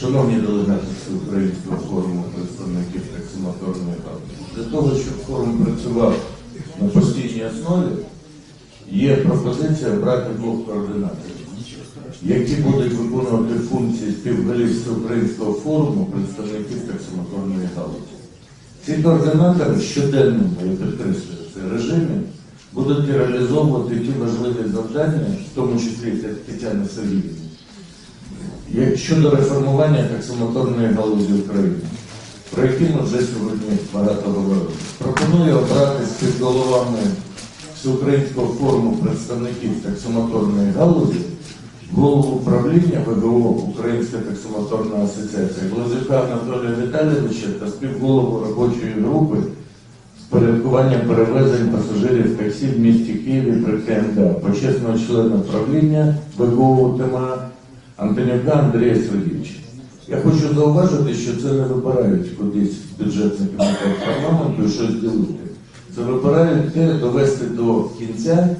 Шановні делегати Всеукраїнського форуму представників таксомоторної галузі, для того, щоб форум працював на постійній основі, є пропозиція брати двох координаторів, які будуть виконувати функції співголів Всеукраїнського форуму представників таксомоторної галузі. Ці координатори щоденному, я підкреслюю, це режимі будуть реалізовувати ті важливі завдання, в тому числі Тетяни Сергіївни, як щодо реформування таксомоторної галузі України, про які ми вже сьогодні багато говорили. Пропоную обрати співголовами Всеукраїнського форуму представників таксомоторної галузі голову управління ВГО Українська таксомоторна асоціація Глазюка Анатолія Віталійовича та співголову робочої групи з порядкування перевезень пасажирів таксі в місті Києві при КМДА, почесного члена правління ВГО ТМА Антонюка Андрія Сергійовича. Я хочу зауважити, що це не вибирають кудись бюджетний комітет парламенту і щось ділити. Це вибирають те довести до кінця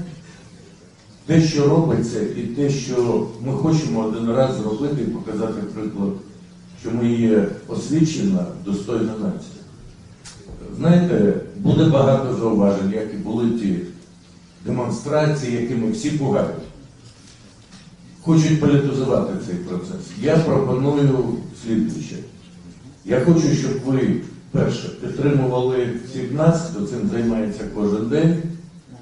те, що робиться, і те, що ми хочемо один раз зробити і показати приклад, що ми є освічена, достойна нація. Знаєте, буде багато зауважень, як і були ті демонстрації, якими всі пугають. Хочуть політизувати цей процес. Я пропоную слідуюче. Я хочу, щоб ви, перше, підтримували всіх нас, хто цим займається кожен день.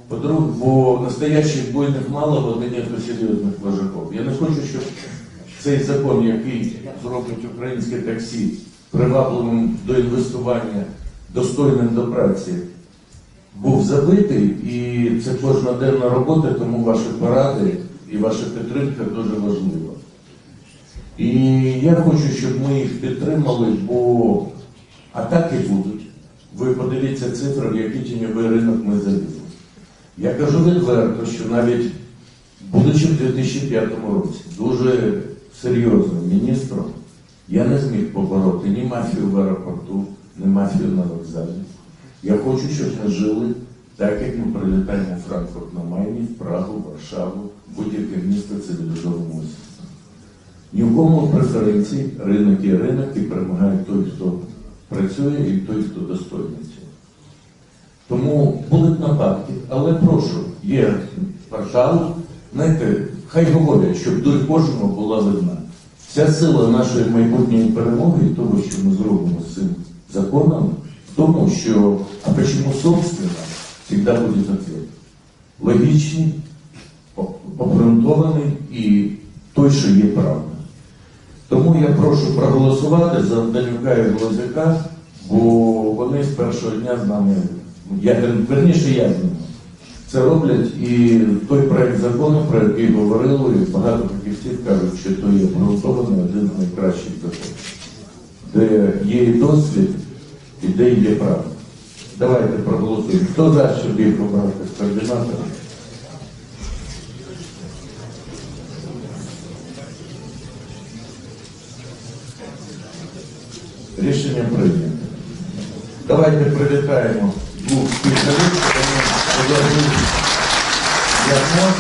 По-друге, бо настоящих бойних мало, вони нету серйозних вожаків. Я не хочу, щоб цей закон, який зробить українське таксі привабливим до інвестування, достойним до праці, був забитий, і це кожноденна робота, тому ваші поради і ваша підтримка дуже важлива. І я хочу, щоб ми їх підтримали, бо атаки будуть. Ви подивіться цифри, в який тіньовий ринок ми залізли. Я кажу відверто, що навіть будучи в 2005 році дуже серйозним міністром, я не зміг побороти ні мафію в аеропорту, ні мафію на вокзалі. Я хочу, щоб ми жили так, як ми прилітаємо у Франкфурт на Майні, в Прагу, Варшаву, будь-яке місто цивілізованого світу. Ні в кому преференцій ринок є ринок і перемагає той, хто працює, і той, хто достойний цього. Тому будуть нападки, але прошу, є портал, знаєте, хай говорять, щоб дурь кожного була видна. Вся сила нашої майбутньої перемоги і того, що ми зробимо з цим законом, в тому, що, а почему собственно, завжди буде ответ. Логічний, обґрунтований і той, що є правда. Тому я прошу проголосувати за Данюка і Глазяка, бо вони з першого дня з нами, я, верніше я з ними. Це роблять і той проект закону, про який говорили, багато фахівців кажуть, що то є обґрунтований один з найкращих законів, де є і досвід, і де є правда. Давайте проголосуємо. Хто щоб їх обрати з координатором? Рішення прийнято. Давайте привітаємо двох Ярмо